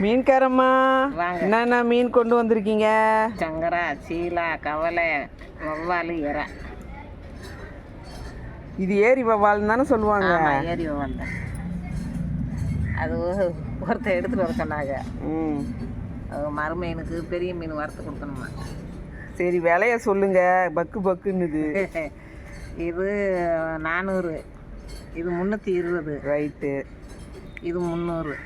மீன்காரம்மா. என்னென்ன மீன் கொண்டு வந்திருக்கீங்க? சங்கரா சீலா கவலை வவ்வால் இறா. இது ஏரி வவால்னு தானே சொல்லுவாங்க. ஆமா ஏறி வந்தேன் அது ஒரு- ஒருத்தர் எடுத்துட்டு வர சொன்னாங்க. ம். மறுமீனுக்கு பெரிய மீன் வறுத்து கொடுக்கணுமா. சரி விலைய சொல்லுங்க. பக்கு பக்குன்னுது. இது நானூறு. இது முந்நூற்றி இருபது. ரைட்டு. இது முந்நூறு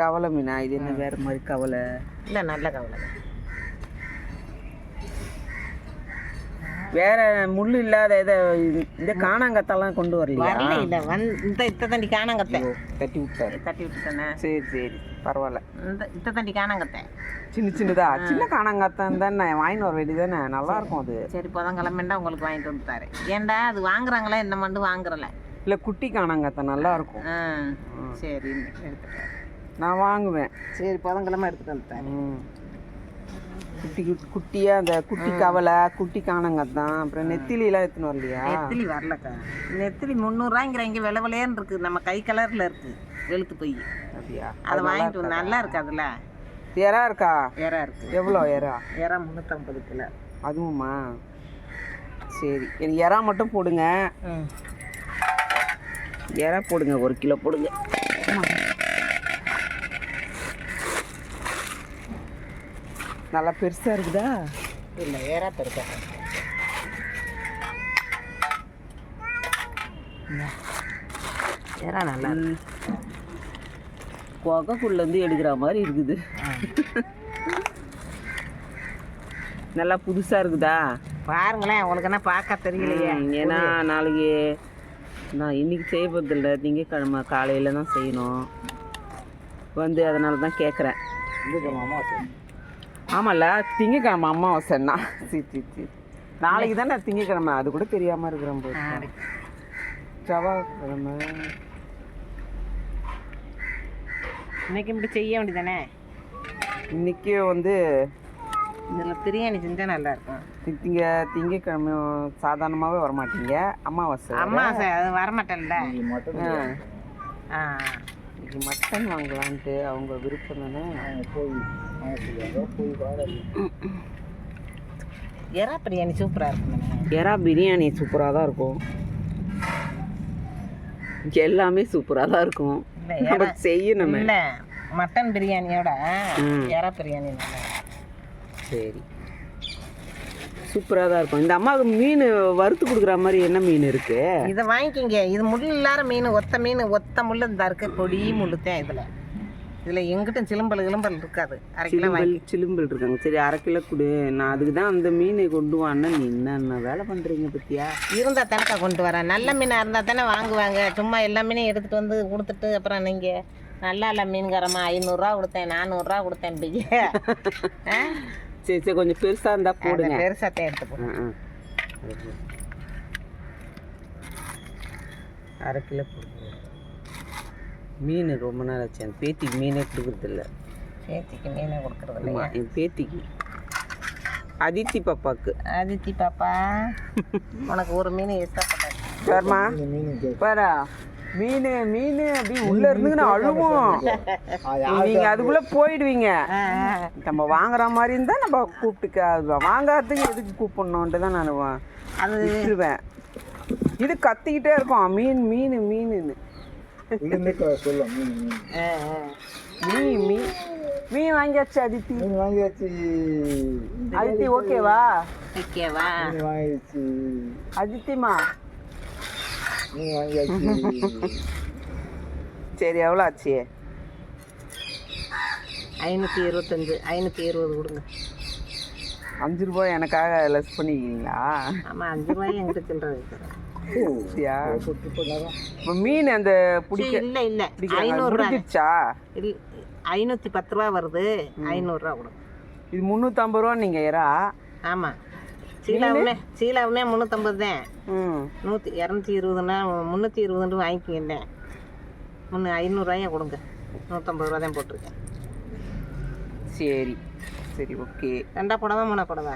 கவலை மீனா? இது என்ன வேற மாதிரி கவலை? இல்லை நல்ல கவலை. வேற முள் இல்லாத இதை இந்த காணாங்கத்தெல்லாம் கொண்டு வரலையா? வரல இல்லை வந் இந்த இத்த தண்டி காணாங்கத்தை. தட்டி விட்டாரு. தட்டி விட்டுட்டேனே. சரி சரி பரவாயில்ல. இந்த இத்த தண்டி காணாங்கத்தை. சின்ன சின்னதா? சின்ன காணாங்கத்தான் தானே வாங்கிட்டு வர வேண்டியதானே நல்லா இருக்கும் அது. சரி இப்போதான் கிளம்பிண்டா உங்களுக்கு வாங்கிட்டு வந்துட்டாரு ஏன்டா அது வாங்குறாங்களா இந்த மண்டு வாங்குறல? இல்லை குட்டி காணாங்கத்தான் நல்லா இருக்கும். சரி எடுத்துட்டேன் நான் வாங்குவேன். சரி புதன்கிழமை எடுத்துட்டு வந்துட்டாரு ம். குட்டி குட்டி- குட்டியா அந்த குட்டி கவலை குட்டி காணாங்கத்தான் அப்புறம் நெத்திலிலாம் எடுத்துன்னு வரலையா? நெத்திலி வரலக்கா. நெத்திலி முந்நூறுரூவாங்கிற இங்கே விலை விலையன்னு இருக்கு. நம்ம கை கலரில் இருக்கு. வெளுத்து போய். அப்படியா? அதை வாங்கிட்டு வந்து நல்லா இருக்கு அதில் எறா இருக்கா? இறா இருக்கு. எவ்வளோ எறா? இறா முந்நூற்றம்பது கிலோ. அதுவுமா? சரி. எனக்கு எறா மட்டும் போடுங்க. எறா போடுங்க. ஒரு கிலோ போடுங்க. நல்லா பெருசா இருக்குதா? இல்லை இறா பெருக்கா இறா நல்லா கொகைக்குள்ளேருந்து எடுக்கிற மாதிரி இருக்குது. நல்லா புதுசா இருக்குதா? பாருங்களேன் உங்களுக்கு என்ன பார்க்க தெரியலையே. ஏன்னா நாளைக்கு நான் இன்னைக்கு செய்ய போகிறதில்ல திங்கக்கிழமை காலையில் தான் செய்யணும். வந்து அதனால தான் கேட்குறேன் ஆமாம்ல திங்கக்கிழமை அமாவாசைன்னா சரி சரி சரி நாளைக்கு தானே திங்கக்கிழமை அது கூட தெரியாமல் இருக்கிறேன் போது செவ்வாய்க்கிழமை. இன்னைக்கு இப்படி செய்ய வேண்டியதானே இன்னைக்கு வந்து இதில் பிரியாணி செஞ்சால் நல்லா இருக்கும் தி- திங்க திங்கக்கிழமை சாதாரணமாகவே வரமாட்டீங்க அமாவாசை அம்மா ச- அது வரமாட்டேன்ல? ஆ. மட்டன் வாங்கலான்ட்டு அவங்க விருப்பம் தானே? எறா பிரியாணி சூப்பராக இருக்கும். எறா பிரியாணி சூப்பராக தான் இருக்கும். எல்லாமே சூப்பராக தான் இருக்கும். நம்ம செய்யணுமே. இல்லை மட்டன் பிரியாணியோட. எறா பிரியாணி. சரி. சூப்பராக தான் இருக்கும். இந்த அம்மாவுக்கு மீன் வறுத்து கொடுக்குற மாதிரி என்ன மீன் இருக்கு? இதை வாங்கிக்கிங்க. இது முள் இல்லாத மீன் ஒத்த மீன் ஒத்த முள் இந்த இருக்கு. பொடி முள்ளு தான் இதில். இதில் எங்கிட்டும் சிலம்பல் கிளம்பல் இருக்காது. அரை கிலோ சிலும்பல் வாங்கி. சிலும்பல் இருக்காங்க. சரி அரை கிலோ கொடு. நான் அதுக்கு தான் அந்த மீனை கொண்டு வான்னா நீ என்னென்ன வேலை பண்ணுறீங்க பத்தியா? இருந்தால் தானக்கா கொண்டு வரேன். நல்ல மீனாக இருந்தால் தானே வாங்குவாங்க. சும்மா எல்லா மீனையும் எடுத்துகிட்டு வந்து கொடுத்துட்டு அப்புறம் நீங்கள் நல்லா இல்லை மீன்காரம்மா ஐநூறுரூவா கொடுத்தேன் நானூறுரூவா கொடுத்தேன் ஆ? சரி சரி கொஞ்சம் பெருசாக இருந்தால் போடுங்க. பெருசாக எடுத்து போடு. ஆ, ஆ. அரை கிலோ போடுங்க. மீன் ரொம்ப நாள் ஆச்சு என் பேத்திக்கு மீனே கொடுக்குறதில்ல. சேர்த்திக்கு மீனை கொடுக்குறது ஆமா, இல்லையா என் பேத்திக்கு. அதித்தி பாப்பாக்கு. அதித்தி பாப்பா உனக்கு ஒரு மீன் சரிம்மா பாரா மீன் மீன் அப்படி உள்ள இருந்துங்கன்னு அழுவோம். நீங்க அதுக்குள்ள போயிடுவீங்க. நம்ம வாங்குற மாதிரி இருந்தா நம்ம கூப்பிட்டுக்க அது வாங்காததுக்கு எதுக்கு கூப்பிடணுன்ட்டு தான் நான் அது விட்டுருவேன். இது கத்திக்கிட்டே இருக்கும். மீன் மீன் ஆ. மீன் மீன். மீன் வாங்கியாச்சு அதித்தி வாங்கியாச்சு. அதித்தி ஓகேவா? ஓகேவா? வாங்கியாச்சு. அதித்திமா வாங்கியாச்சு. சரி எவ்வளோ ஆச்சு? ஐநூற்றி இருபத்தஞ்சு ஐநூற்றி இருபது கொடுங்க. அஞ்சு ரூபாய் எனக்காக லெஸ் பண்ணிக்கிறீங்களா? ஆமாம் அஞ்சு ரூபாய் எங்கிட்ட சில்லற வைக்கிறேன் அப்படியா மீன் அந்த பிடிக்க இல்லை இல்லை இல்லை ஐநூற்றி பத்து ரூபா வருது. ஐநூறுரூவா கொடுங்க இது முந்நூற்றம்பது ரூபா நீங்கள் ஏறா? ஆமாம் சீலாவுமே சீலாவுமே முந்நூற்றம்பது தான். ம். நூற்றி இரநூத்தி இருபதுன்னா முந்நூற்றி இருபதுன்னு வாங்கிக்கிங்க முந்நூ ஐநூறுரூவாயா கொடுங்க. நூற்றம்பது ரூபா தான் போட்டிருக்கேன். சரி. சரி ஓகே. ரெண்டா புடவை மூணா புடவை?